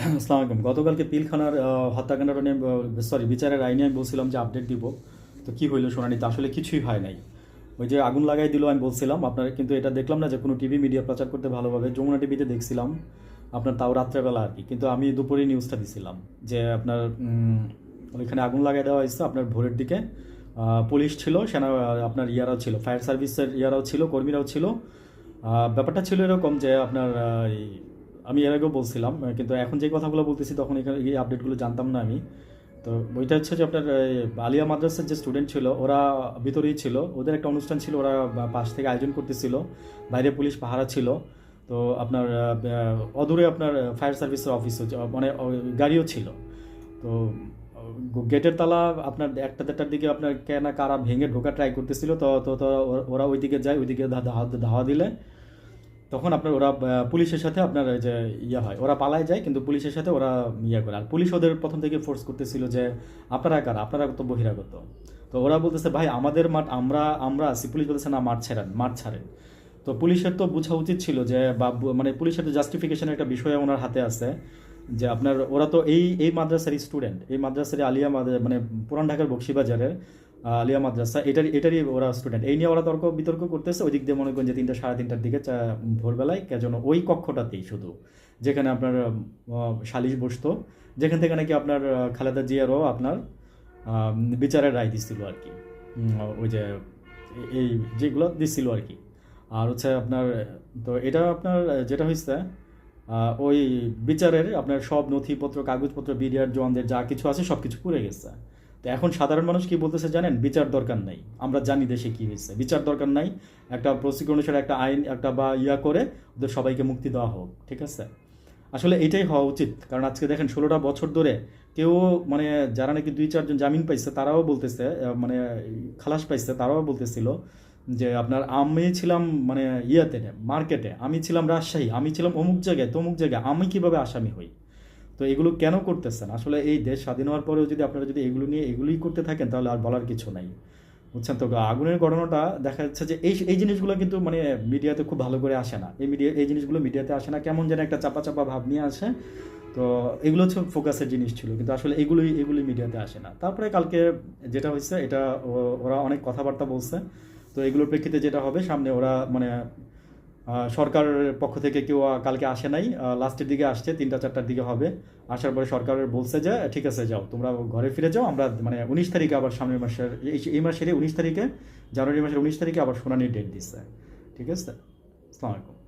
আসসালামু আলাইকুম। গতকালকে পিলখানার হত্যাকাণ্ড নিয়ে সরি বিচারের আইনে আমি বলছিলাম যে আপডেট দিব। তো কি হইল শুনানিতে? আসলে কিছুই হয় নাই। ওই যে আগুন লাগাই দিল আমি বলছিলাম, আপনার কিন্তু এটা দেখলাম না যে কোনো টিভি মিডিয়া প্রচার করতে ভালোভাবে। যমুনা টিভিতে দেখছিলাম, আপনার তাও রাত্রেবেলা আর কি। কিন্তু আমি দুপুরে নিউজটা দিছিলাম যে আপনার ওইখানে আগুন লাগাই দেওয়া হয়েছে আপনার ভোরের দিকে। পুলিশ ছিল, সেনা, আপনার ইয়ারাও ছিল ফায়ার সার্ভিসের ইয়ারাও ছিল, কর্মীরাও ছিল। ব্যাপারটা ছিল এরকম যে আপনার আমি এর আগেও বলছিলাম কিন্তু এখন যে কথাগুলো বলতেছি তখন এখানে এই আপডেটগুলো জানতাম না আমি। তো ওইটা হচ্ছে যে আপনার আলিয়া মাদ্রাসার যে স্টুডেন্ট ছিল, ওরা ভিতরেই ছিল। ওদের একটা অনুষ্ঠান ছিল, ওরা পাশ থেকে আয়োজন করতেছিল। বাইরে পুলিশ পাহারা ছিল। তো আপনার অদূরে আপনার ফায়ার সার্ভিসের অফিস মানে গাড়িও ছিল। তো গেটের তালা আপনার একটা দেড়টার দিকে আপনার কেনা কারা ভেঙে ঢোকা ট্রাই করতেছিল। তো তো ওরা- ওইদিকে যায়, ওইদিকে ধাওয়া দিলে। তখন আপনার ওরা পুলিশের সাথে আপনার যে ইয়ে হয়, ওরা পালায় যায়, কিন্তু পুলিশের সাথে ওরা ইয়ে করে। আর পুলিশ ওদের প্রথম থেকে ফোর্স করতেছিল যে, আপনারা কারা? আপনারা তো বহিরাগত। তো ওরা বলতেছে, ভাই, আমাদের মাঠ, আমরা আমরা আছি। পুলিশ বলতেছে, না, মাঠ ছাড়েন মাঠ ছাড়েন। তো পুলিশের তো বোঝা উচিত ছিল যে, বা মানে পুলিশের তো জাস্টিফিকেশনের একটা বিষয় ওনার হাতে আছে, যে আপনার, ওরা তো এই এই মাদ্রাসার স্টুডেন্ট এই মাদ্রাসার আলিয়া মানে পুরান ঢাকার বক্সিবাজারের আলিয়া মাদ্রাসা এটার এটারই ওরা স্টুডেন্ট এই নিয়ে ওরা তর্ক, বিতর্ক করতেছে ওই দিক দিয়ে মনে করেন যে তিনটা, সাড়ে তিনটার দিকে ভোরবেলায়, কে যেন ওই কক্ষটাতেই শুধু। যেখানে আপনার সালিশ বসতো, যেখান থেকে নাকি আপনার খালেদা জিয়ারও আপনার বিচারের রায় দিচ্ছিল আর কি। ওই যে, এই, যেগুলো দিচ্ছিল আর কি। আর হচ্ছে আপনার, তো এটা আপনার, যেটা হয়েছে ওই বিচারের আপনার সব নথিপত্র, কাগজপত্র, বিডিআর, জওয়ানদের যা কিছু আছে সব কিছু পুড়ে গেছে। তো এখন সাধারণ মানুষ কি বলতেছে জানেন? বিচার দরকার নাই। আমরা জানি দেশে কি হয়েছে। বিচার দরকার নাই। একটা প্রসিকিউশনের একটা আইন, একটা বা ইয়া করে ওদের সবাইকে মুক্তি দেওয়া হোক, ঠিক আছে? আসলে এটাই হওয়া উচিত। কারণ আজকে দেখেন, ষোলোটা বছর ধরে কেউ মানে যারা নাকি দুই, চারজন জামিন পাইছে, তারাও বলতেছে মানে খালাস পাইছে, তারাও বলতেছিল যে আপনার আমি ছিলাম মানে ইয়াতে, মার্কেটে। আমি ছিলাম রাজশাহী, আমি ছিলাম অমুক জায়গায়, তমুক জায়গায়। আমি কীভাবে আসামি হই? তো এগুলো কেন করতেছেন? আসলে এই দেশ স্বাধীন হওয়ার পরেও যদি আপনারা যদি এগুলো নিয়ে এগুলোই করতে থাকেন, তাহলে আর বলার কিছু নাই। বুঝছেন তো? আগুনের ঘটনাটা দেখা যাচ্ছে যে এই এই জিনিসগুলো কিন্তু মানে মিডিয়াতে খুব ভালো করে আসে না। এই মিডিয়া, এই জিনিসগুলো মিডিয়াতে আসে না, কেমন যেন একটা চাপা চাপা ভাব নিয়ে আসে। তো এগুলো হচ্ছে ফোকাসের জিনিস ছিল, কিন্তু আসলে এগুলোই এগুলি মিডিয়াতে আসে না। তারপরে কালকে যেটা হয়েছে, এটা ওরা অনেক কথাবার্তা বলছে। তো এগুলোর প্রেক্ষিতে যেটা হবে, সামনে ওরা মানে সরকারের পক্ষ থেকে কেউ কালকে আসে নাই। লাস্টের দিকে আসছে, তিনটা, চারটার দিকে হবে। আসার পরে সরকারের বলছে যে, ঠিক আছে, যাও, তোমরা ঘরে ফিরে যাও। আমরা মানে উনিশ তারিখে আবার সামনের মাসের, এই- মাসেরই মাসের উনিশ তারিখে, জানুয়ারি মাসের উনিশ তারিখে আবার শুনানির ডেট দিচ্ছে। ঠিক আছে? আসসালামু আলাইকুম।